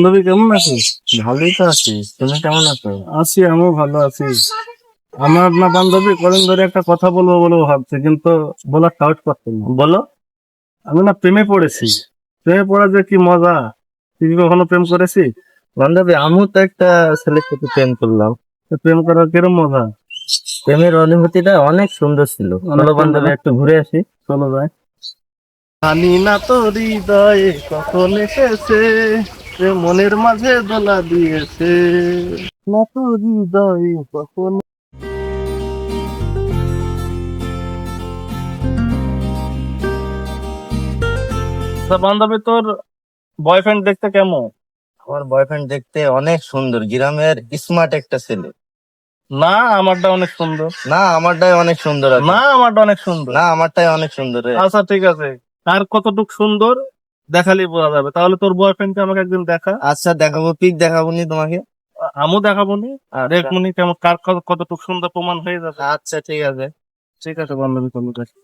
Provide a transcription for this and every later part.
বান্ধবী কেমন আছিস? ভালোই তো আছি। তুমি কেমন আছো? আছি আমিও ভালো আছি। আমার না বান্ধবী কদিন ধরে একটা কথা বলব বলে ভাবছি কিন্তু বলার সাহস পাচ্ছি না। বলো। আমি না প্রেমে পড়েছি। প্রেমে পড়া যে কি মজা? তুই কখনো প্রেম করেছিস? বান্ধবী আমিও তো একটা ছেলের সাথে প্রেম করলাম। তো প্রেম করার কিরম মজা? প্রেমের অনুভূতিটা অনেক সুন্দর ছিল। চলো বান্ধবী একটু ঘুরে আসি। চলো যাই জানি না তো হৃদয়ে কখন এসেছে। সে মনের মাঝে দোলা দিয়েছে। না তো হৃদয়ে কখন। তা বান্ধবী তোর বয়ফ্রেন্ড দেখতে কেমন? আমার বয়ফ্রেন্ড দেখতে অনেক সুন্দর গ্রামের স্মার্ট একটা ছেলে। না আমারটা অনেক সুন্দর। না আমারটাই অনেক সুন্দর না আমারটা অনেক সুন্দর। না আমারটাই অনেক সুন্দর আচ্ছা ঠিক আছে। কার কতটুক সুন্দর? দেখালেই বোঝা যাবে। তাহলে তোর বয়ফ্রেন্ড কে আমাকে একদিন দেখা। আচ্ছা দেখাবো। পিক দেখাবো নি তোমাকে? আমিও দেখাবো নি। আর এক মিনিট কেমন কার কতটুকু সুন্দর প্রমাণ হয়ে যাবে। আচ্ছা ঠিক আছে। ঠিক আছে বান্ধবী তোমার কাছে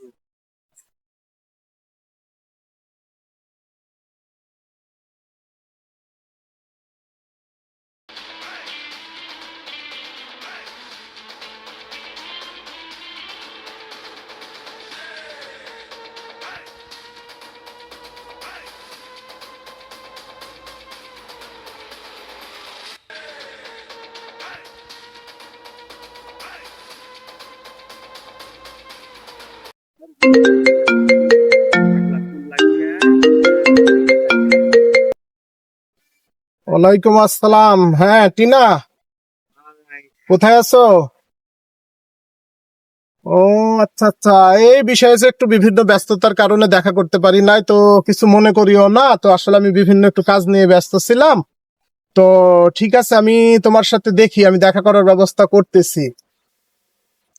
ওয়ালাইকুম আসসালাম। হ্যাঁ টিনা, কোথায় আছো? ও আচ্ছা আচ্ছা। এই বিষয়ে যে একটু বিভিন্ন ব্যস্ততার কারণে দেখা করতে পারি নাই, তো কিছু মনে করিও না। তো আসলে আমি বিভিন্ন একটু কাজ নিয়ে ব্যস্ত ছিলাম। তো ঠিক আছে, আমি তোমার সাথে দেখি, আমি দেখা করার ব্যবস্থা করতেছি।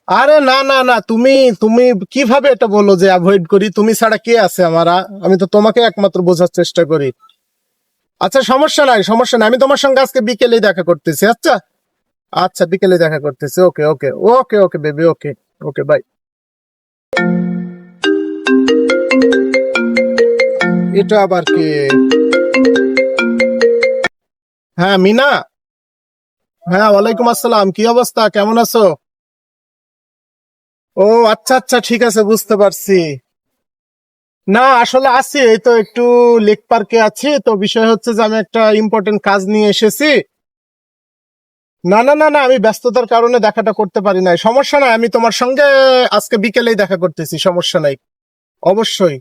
আরে না না না, তুমি তুমি কীভাবে এটা বলো যে অ্যাভয়েড করি? তুমি ছাড়া কে আছে আমার? আমি তো তোমাকে একমাত্র বোঝার চেষ্টা করি। আচ্ছা সমস্যা নাই সমস্যা নাই। আমি তোমার সঙ্গে আজকে বিকেলে দেখা করতেছি আচ্ছা? আচ্ছা বিকেলে দেখা করতেছি। Okay okay okay okay, baby, okay okay, bye. এটা আবার কি? হ্যাঁ মিনা। হ্যাঁ ওয়ালাইকুম আসসালাম। কি অবস্থা? কেমন আছো? ও আচ্ছা আচ্ছা ঠিক আছে, বুঝতে পারছি। না, আসলে আছি, এই তো একটু লেক পার্কে আছি, তো বিষয় হচ্ছে যে আমি একটা ইম্পর্টেন্ট কাজ নিয়ে এসেছি। না না না না, আমি ব্যস্ততার কারণে দেখাটা করতে পারি নাই। সমস্যা নাই, আমি তোমার সঙ্গে আজকে বিকেলেই দেখা করতেছি, সমস্যা নাই। অবশ্যই।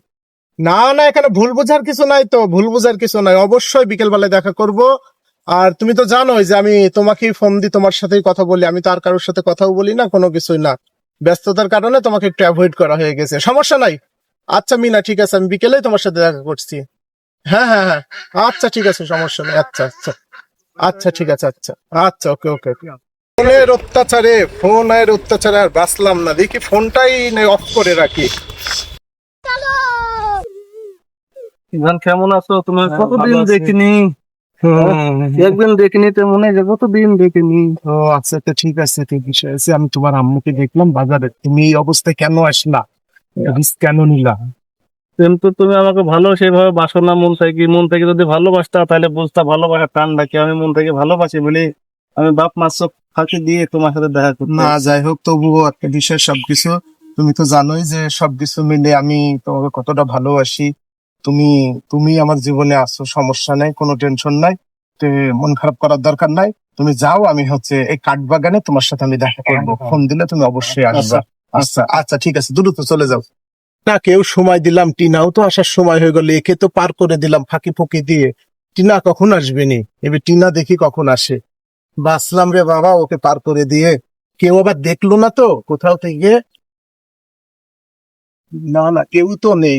না না, এখানে ভুল বোঝার কিছু নাই তো, ভুল বোঝার কিছু নাই। অবশ্যই বিকেল বেলায় দেখা করব। আর তুমি তো জানোই যে আমি তোমাকেই ফোন দিই, তোমার সাথেই কথা বলি, আমি তো আর কারোর সাথে কথাও বলি না, কোনো কিছুই না। ব্যস্ততার কারণে তোমাকে একটু অ্যাভয়েড করা হয়ে গেছে। সমস্যা নাই। আচ্ছা মিনা ঠিক আছে আমি বিকেলেই তোমার সাথে দেখা করছি। হ্যাঁ হ্যাঁ হ্যাঁ। আচ্ছা ঠিক আছে সমস্যা নেই। আচ্ছা আচ্ছা। আচ্ছা ঠিক আছে আচ্ছা। আচ্ছা ওকে ওকে ফোনের অত্যাচারে ফোনের অত্যাচারে আর বাঁচলাম না। দেখি ফোনটাই অফ করে রাখি। ইভান কেমন আছো? তুমি হ্যাঁ, কতদিন দেখিনি? একদিন দেখিনি তো মনে হয় যে কতদিন দেখিনি। ও আচ্ছা তো ঠিক আছে ঠিক বিষয় আছে। আমি তোমার আম্মুকে দেখলাম বাজারে। তুমি এই অবস্থায় কেন আসলা? রিস্ক কেন নিলা? কিন্তু তুমি আমাকে ভালো সেভাবে বাসো না মন থেকে। মন থেকে যদি ভালোবাসতা তাহলে বুঝতা ভালোবাসা টান ডাকি আমি মন থেকে ভালোবাসি বলে? আমি বাপ মাস ফাঁকি দিয়ে তোমার সাথে দেখা করতে না যাই হোক তবুও একটা বিষয় সবকিছু। তুমি তো জানোই যে সবকিছু মিলে আমি তোমাকে কতটা ভালোবাসি। তুমি তুমি আমার জীবনে আসো সমস্যা নাই কোনো টেনশন নাই। তে মন খারাপ করার দরকার নাই। তুমি যাও আমি হচ্ছে এই কাঠ বাগানে তোমার সাথে আমি দেখা করব। ফোন দিলে তুমি অবশ্যই আসবে। আচ্ছা আচ্ছা ঠিক আছে, দ্রুত চলে যাও। না, কেউ সময় দিলাম, টিনাও তো আসার সময় হয়ে গেল, একে তো পার করে দিলাম, ফাঁকি ফুঁকি দিয়ে। টিনা কখন আসবে নি এবার টিনা দেখি কখন আসে। বাসলাম রে বাবা, ওকে পার করে দিয়ে। কেউ আবার দেখল না তো, কোথাও থেকে? না না, কেউ তো নেই।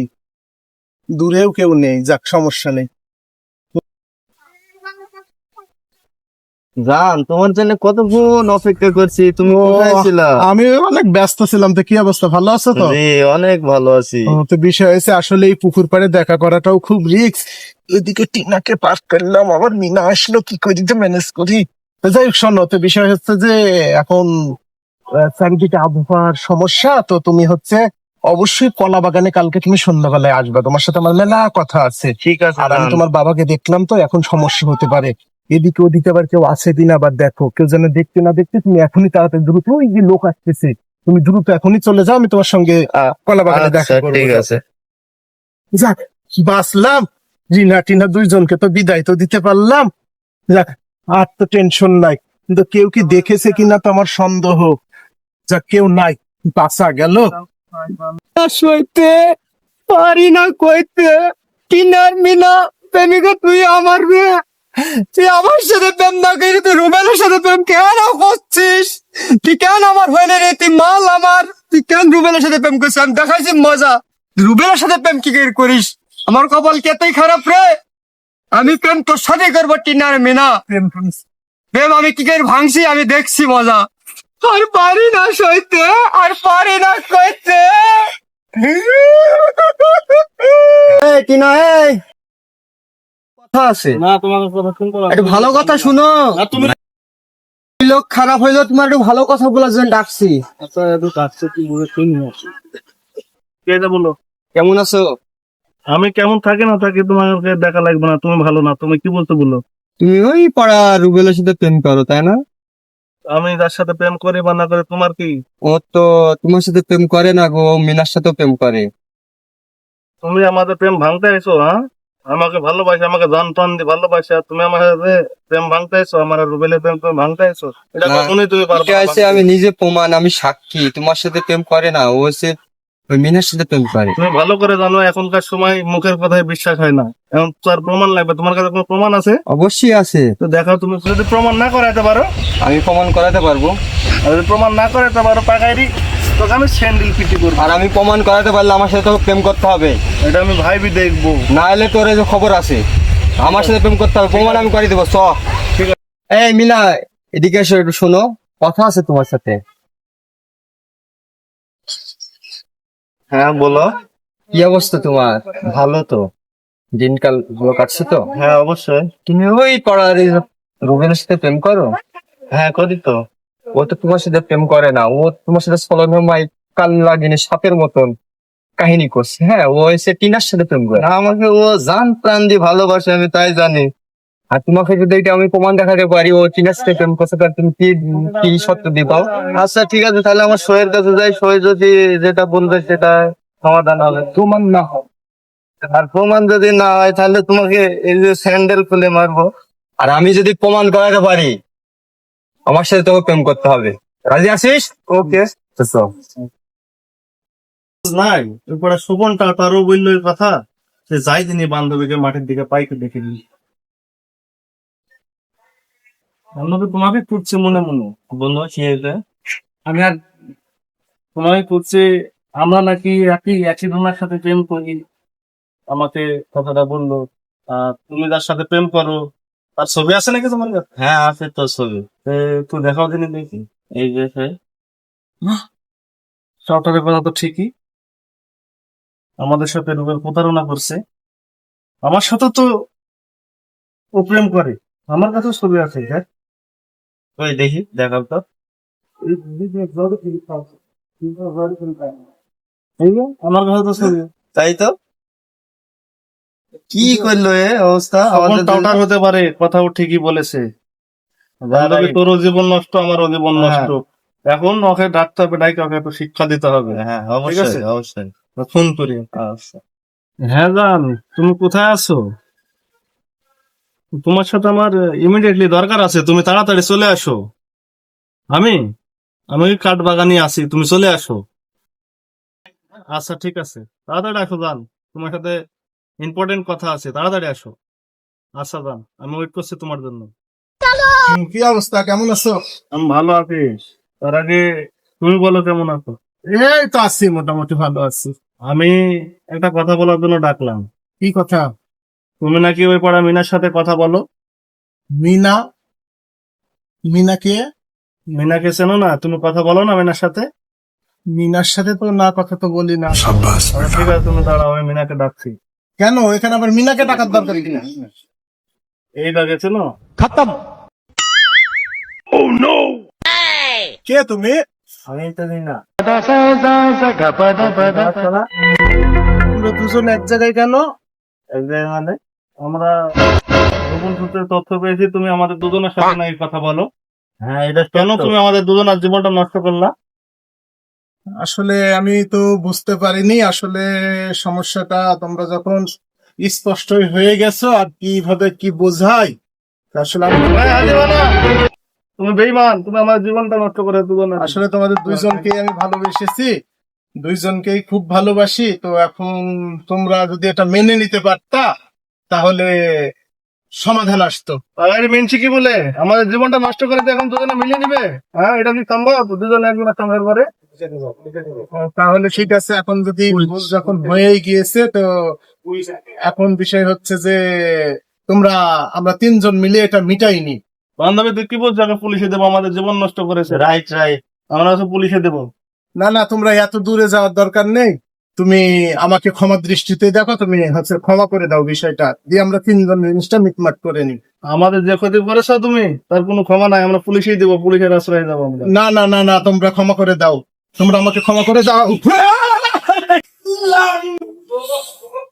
দূরেও কেউ নেই, যাক, সমস্যা নেই। জান তোমার জন্য কতক্ষণ অপেক্ষা করছি তুমি কোথায় ছিলা? আমি অনেক ব্যস্ত ছিলাম তো কি অবস্থা ভালো আছো তো? জি অনেক ভালো আছি। তো বিষয় হয়েছে আসলে এই পুকুর পাড়ে দেখা করাটাও খুব রিস্ক এদিকে টিনাকে পার করলাম আবার মিনা আসলো কি করে দিতে ম্যানেজ করি? যাই হোক শোনো তো বিষয় হচ্ছে যে এখন চারিদিকে আবহাওয়ার সমস্যা তো তুমি হচ্ছে অবশ্যই কলা বাগানে কালকে তুমি সন্ধ্যাবেলায় আসবে। তোমার সাথে আমার মেলা কথা আছে। ঠিক আছে আর আমি তোমার বাবাকে দেখলাম তো এখন সমস্যা হতে পারে। এদিকে ওদিকে আবার কেউ আছে দিন আবার দেখো কেউ যেন দেখতে না দেখতে তুমি এখনই তাড়াতাড়ি দ্রুত ওই যে লোক আসতেছে তুমি দ্রুত এখনই চলে যাও আমি তোমার সঙ্গে কলা বাগানে দেখা আচ্ছা, করব ঠিক আছে। যাক বাঁচলাম। রিনা টিনা দুইজনকে তো বিদায় তো দিতে পারলাম। যাক আর তো টেনশন নাই। কিন্তু কেউ কি দেখেছে কিনা তো আমার সন্দেহ। যাক কেউ নাই বাঁচা গেল। সইতে পারি না কইতে। টিনার মিনা প্রেমিকা তুই আমার মেয়ে। তুই আমার সাথে প্রেম না করে তুই রুবেলের সাথে প্রেম কেন করছিস? তুই কেন আমার হয়ে রে? তুই মাল আমার। তুই কেন রুবেলের সাথে প্রেম করছিস? আমি দেখাইছি মজা। রুবেলের সাথে প্রেম কি করে করিস? আমার কপাল কেতেই খারাপ রে? আমি প্রেম তোর সাথে করব টিনার মিনা। প্রেম প্রেম আমি কি করে ভাঙছি? আমি দেখছি মজা। আর পারি না সইতে আর পারি না কইতে। টিনা এই। কথা আছে। না তোমার কথা শুনতে একটু ভালো কথা শুনো। তুমি লোক খারাপ হইল তোমার একটু ভালো কথা বলার জন্য ডাকছি। আচ্ছা একটু কাছে কি বলে শুনি কে। বলো কেমন আছো? আমি কেমন থাকি না থাকি তোমাকে দেখা লাগবে না তুমি ভালো না তুমি কি বলতে বলো তুমি ওই পাড়া রুবেলের সাথে প্রেম করো তাই না? আমি যার সাথে প্রেম করি বা না করে তোমার কি? ও তো তোমার সাথে প্রেম করে না গো মিনার সাথেও প্রেম করে। তুমি আমাদের প্রেম ভাঙতে আইছো হ্যাঁ? আমাকে ভালোবাসে আমাকে জান টান দিয়ে ভালোবাসে আর তুমি আমার সাথে প্রেম ভাঙতে আইছো আমার রুবেলের প্রেম তুমি ভাঙতে আইছো এটা কখনোই তুমি পারবে আছে আমি নিজে প্রমাণ আমি সাক্ষী তোমার সাথে প্রেম করে না ও হচ্ছে ওই মিনার সাথে প্রেম করে। তুমি ভালো করে জানো এখনকার সময় মুখের কথায় বিশ্বাস হয় না। এখন তার প্রমাণ লাগবে তোমার কাছে কোনো প্রমাণ আছে? অবশ্যই আছে। তো দেখাও তুমি যদি প্রমাণ না করাইতে পারো? আমি প্রমাণ করাতে পারব। আর যদি প্রমাণ না করাইতে পারো পাকাইরি। তোকে আমি স্যান্ডেল পিটি করব। আর আমি প্রমাণ করাতে পারলে আমার সাথে তো প্রেম করতে হবে। এটা আমি ভাইবি দেখব। না হলে তোর যে খবর আছে আমার সাথে প্রেম করতে হবে প্রমাণ আমি করে দেবো চ। ঠিক আছে। এই মিনা এদিকে এসো একটু শোনো কথা আছে তোমার সাথে। হ্যাঁ বলো। কি অবস্থা তোমার? ভালো তো? দিনকাল ভালো কাটছে তো? হ্যাঁ অবশ্যই। তুমি ওই পাড়ার এই রুবেলের সাথে প্রেম করো? হ্যাঁ করি তো। ও তো তোমার সাথে প্রেম করে না ও তোমার সাথে সলনমাই কাল লাগিনি সাপের মতন কাহিনী করছে। হ্যাঁ ও এসে টিনার সাথে প্রেম করে। আমাকে ও জান প্রাণ দিয়ে ভালোবাসে আমি তাই জানি। আর তোমাকে যদি এটা আমি প্রমাণ দেখাতে পারি ও টিনার সাথে প্রেম করছে তাহলে তুমি কি কি সত্য দিবাও আচ্ছা ঠিক আছে তাহলে আমার শোয়ের কাছে যাই শোয়ে যদি যেটা বলবে সেটা সমাধান হবে। তোমার না হয়। আর প্রমাণ যদি না হয় তাহলে তোমাকে এই যে স্যান্ডেল খুলে মারবো। আর আমি যদি প্রমাণ করাতে পারি আমার সাথে তোকে প্রেম করতে হবে। রাজি আছিস? ওকে নাই। এরপরে শোভনটা তারও বলল এই কথা সে যাই দিনই বান্ধবীকে মাঠের দিকে পাইকে দেখে দিই বান্ধবী তোমাকে খুঁজছে মনে মনে। বন্ধু কি আমি আর তোমাকে খুঁজছে আমরা নাকি একই একই ধরনের সাথে প্রেম করি। আমাকে কথাটা বলল আর তুমি যার সাথে প্রেম করো তার ছবি আছে নাকি তোমার কাছে? হ্যাঁ আছে তো ছবি। এ, দেখাও দিনই দেখি। এই যে সে। সবটার কথা তো ঠিকই। আমাদের সাথে রুবেল প্রতারণা করছে। আমার সাথে তো ও প্রেম করে। আমার কাছেও ছবি আছে দেখ। ওই দেখি দেখাও তো। আমার কাছে তো ছবি তাই তো? কি করল এ অবস্থা? আমাদের টাউটার হতে পারে কথাও ঠিকই বলেছে। বান্ধবী তোরও জীবন নষ্ট আমারও জীবন হ্যাঁ। নষ্ট। এখন ওকে ডাকতে হবে ডাইকে ওকে একটু শিক্ষা দিতে হবে। হ্যাঁ আছে? অবশ্যই। অবশ্যই ফোন করি। আচ্ছা। হ্যাঁ জান তুমি কোথায় আছো? তোমার সাথে আমার ইমিডিয়েটলি দরকার আছে তুমি তাড়াতাড়ি চলে আসো। আমি আমি ওই কাঠ বাগানে আছি তুমি চলে আসো। আচ্ছা ঠিক আছে। তাড়াতাড়ি আসো জান। তোমার সাথে ইম্পর্টেন্ট কথা আছে তাড়াতাড়ি আসো। আচ্ছা জান আমি ওয়েট করছি তোমার জন্য। কি অবস্থা? কেমন আছো? আমি ভালো আছি। তার আগে তুমি বলো কেমন আছো? এই তো আছি মোটামুটি ভালো আছি। আমি একটা কথা বলার জন্য ডাকলাম। কি কথা? তুমি নাকি ওই পাড়া মিনার সাথে কথা বলো। মিনা? মিনা কে? মিনাকে চেনো না? তুমি কথা বলো না মিনার সাথে? মিনার সাথে তো না কথা তো বলি না। আচ্ছা, ঠিক আছে তুমি দাঁড়াও আমি মিনাকে ডাকছি। কেন? এখানে আবার মিনাকে টাকার দরকার কিনা এই ডাকে চেনো খতম। কে তুমি? আমি তো না। তোমরা দুজন এক জায়গায় কেন? এক জায়গায় মানে? আমরা গোপন সূত্রে তথ্য পেয়েছি তুমি আমাদের দুজনের সাথে না এই কথা বলো। হ্যাঁ এটা কেন তুমি আমাদের দুজনের জীবনটা নষ্ট করলা? আসলে আমি তো বুঝতে পারিনি আসলে সমস্যাটা। তোমরা যখন স্পষ্টই হয়ে গেছো আর কীভাবে কি বোঝাই আসলে আমি তুমি বেইমান তুমি আমার জীবনটা নষ্ট করে দুজনের আসলে তোমাদের দুইজনকেই আমি ভালোবেসেছি দুইজনকেই খুব ভালোবাসি। তো এখন তোমরা যদি এটা মেনে নিতে পারতা তাহলে সমাধান আসতো। আরে মিনছি কি বলে? আমাদের জীবনটা নষ্ট করে এখন দুজনে মিলিয়ে নিবে? হ্যাঁ এটা কি সম্ভব? দুজনে একজনের সঙ্গে করে? তাহলে ঠিক আছে এখন যদি যখন হয়েই গিয়েছে তো এখন বিষয় হচ্ছে যে তোমরা আমরা তিনজন মিলে এটা মিটাইনি। বান্ধবী তুই কি বলছো? পুলিশে দেবো আমাদের জীবন নষ্ট করেছে। রাইট রাইট আমরা হচ্ছে পুলিশে দেবো। না না তোমরা এত দূরে যাওয়ার দরকার নেই। তুমি আমাকে ক্ষমা দৃষ্টিতে দেখো তুমি হচ্ছে ক্ষমা করে দাও বিষয়টা। দিয়ে আমরা তিনজন জিনিসটা মিটমাট করে নিই। আমাদের যে ক্ষতি করেছ তুমি তার কোনো ক্ষমা নাই আমরা পুলিশেই দেবো পুলিশের আশ্রয় যাব না না না না তোমরা ক্ষমা করে দাও। তোমরা আমাকে ক্ষমা করে দাও।